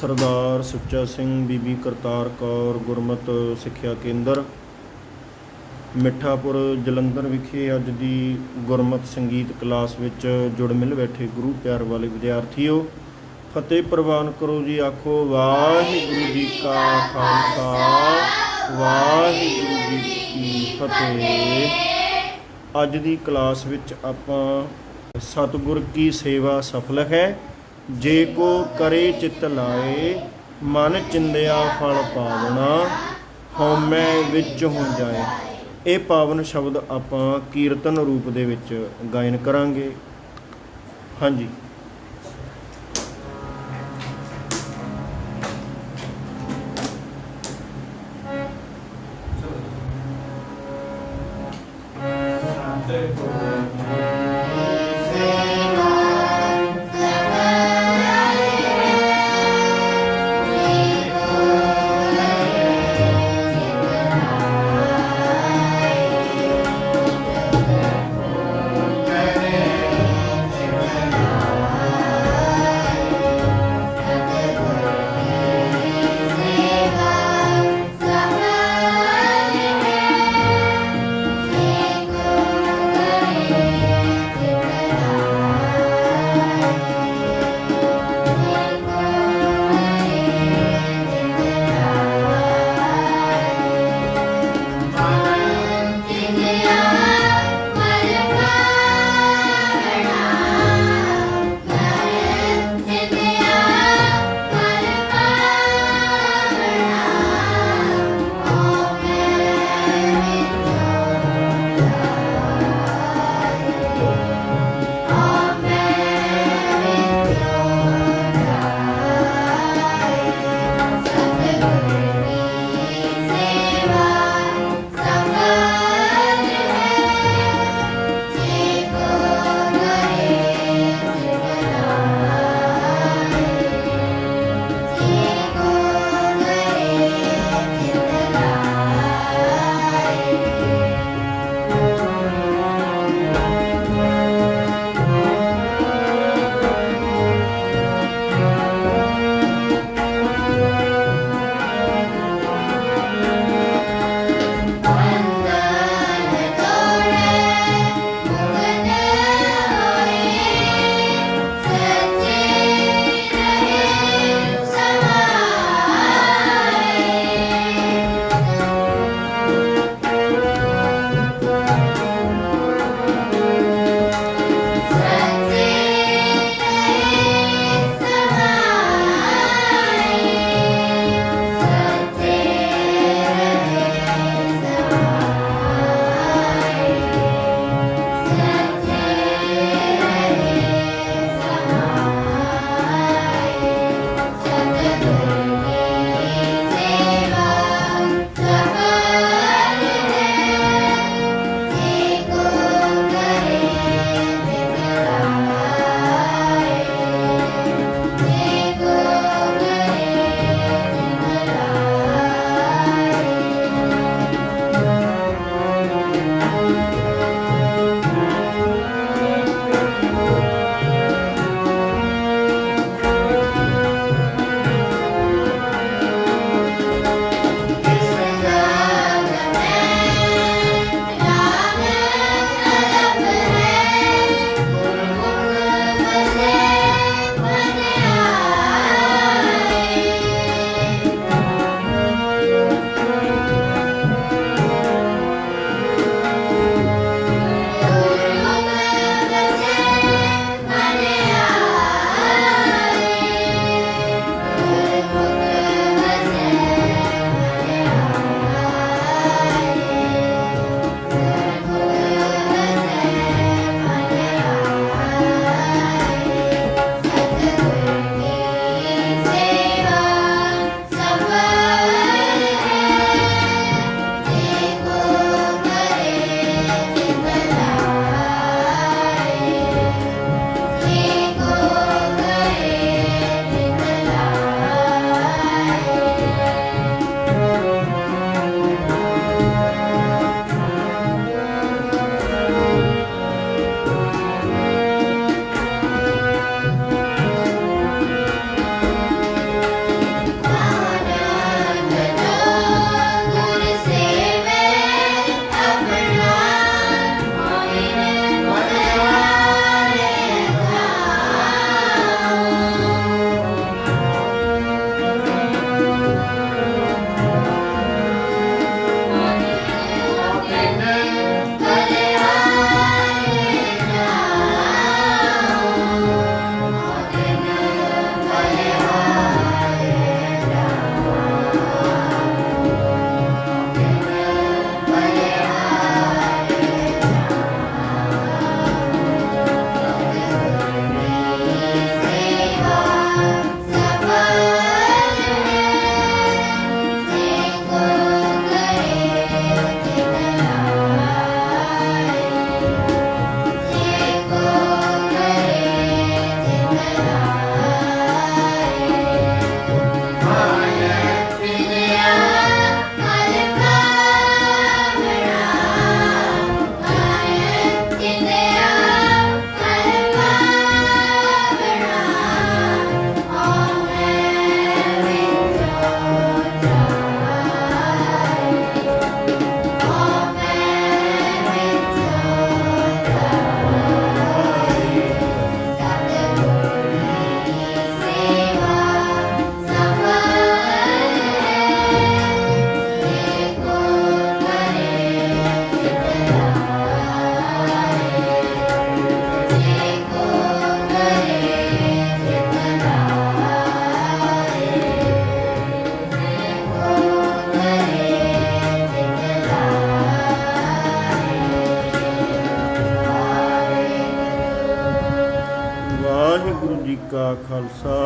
ਸਰਦਾਰ ਸੁੱਚਾ ਸਿੰਘ ਬੀਬੀ ਕਰਤਾਰ ਕੌਰ ਗੁਰਮਤ ਸਿੱਖਿਆ ਕੇਂਦਰ, ਮਿੱਠਾਪੁਰ ਜਲੰਧਰ ਵਿਖੇ ਅੱਜ ਦੀ ਗੁਰਮਤ ਸੰਗੀਤ ਕਲਾਸ ਵਿੱਚ ਜੁੜ ਮਿਲ ਬੈਠੇ ਗੁਰੂ ਪਿਆਰ ਵਾਲੇ ਵਿਦਿਆਰਥੀਓ। ਫਤਿਹ ਪ੍ਰਵਾਨ ਕਰੋ ਜੀ, ਆਖੋ ਵਾਹਿਗੁਰੂ ਜੀ ਕਾ ਖਾਲਸਾ, ਵਾਹਿਗੁਰੂ ਜੀ ਕੀ ਫਤਿਹ। ਅੱਜ ਦੀ ਕਲਾਸ ਵਿੱਚ ਆਪਾਂ ਸਤਿਗੁਰ ਕੀ ਸੇਵਾ ਸਫਲ ਹੈ? ਜੇ ਕੋ ਕਰੇ ਚਿਤ ਲਾਏ, ਮਨ ਚਿੰਦਿਆ ਫਲ ਪਾਵਣਾ ਹਉਮੈ ਵਿੱਚ ਹੋ ਜਾਏ। ਇਹ ਪਾਵਨ ਸ਼ਬਦ ਆਪਾਂ ਕੀਰਤਨ ਰੂਪ ਦੇ ਵਿੱਚ ਗਾਇਨ ਕਰਾਂਗੇ। ਹਾਂਜੀ। ਖਾਲਸਾ